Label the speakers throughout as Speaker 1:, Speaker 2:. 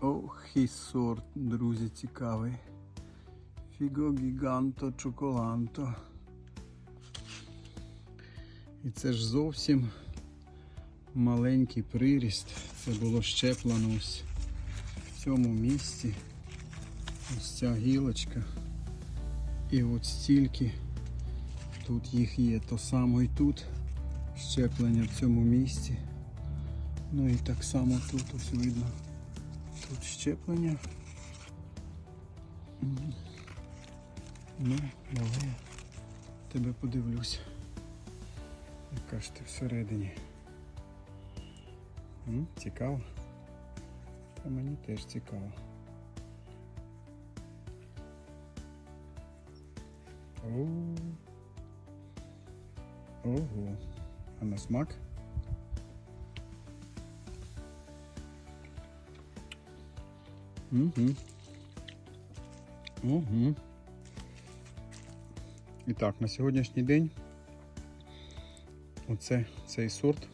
Speaker 1: Ох, і сорт, друзі, цікавий. Фіго гіганто чоколанто. І це ж зовсім маленький приріст. Це було щеплено ось в цьому місці. Ось ця гілочка. І от стільки тут їх є. То само і тут щеплення в цьому місці. Ну і так само тут ось видно. Тут щеплення. Ну, давай я тебе подивлюсь. Яка ж ти всередині. Цікаво. Та мені теж цікаво. О. Ого. А на смак? Угу. Угу. І так, на сьогоднішній день оце цей сорт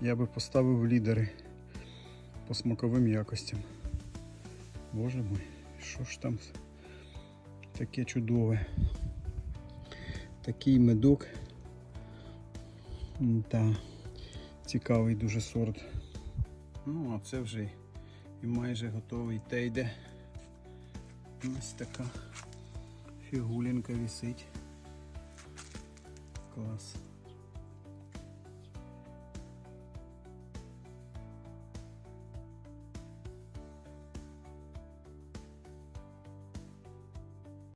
Speaker 1: я би поставив лідери по смаковим якостям. Боже мой, що ж там таке чудове. Такий медок. Та цікавий дуже сорт. Ну, а це вже і майже готовий тейде. Ось така фігулінка висить. Клас.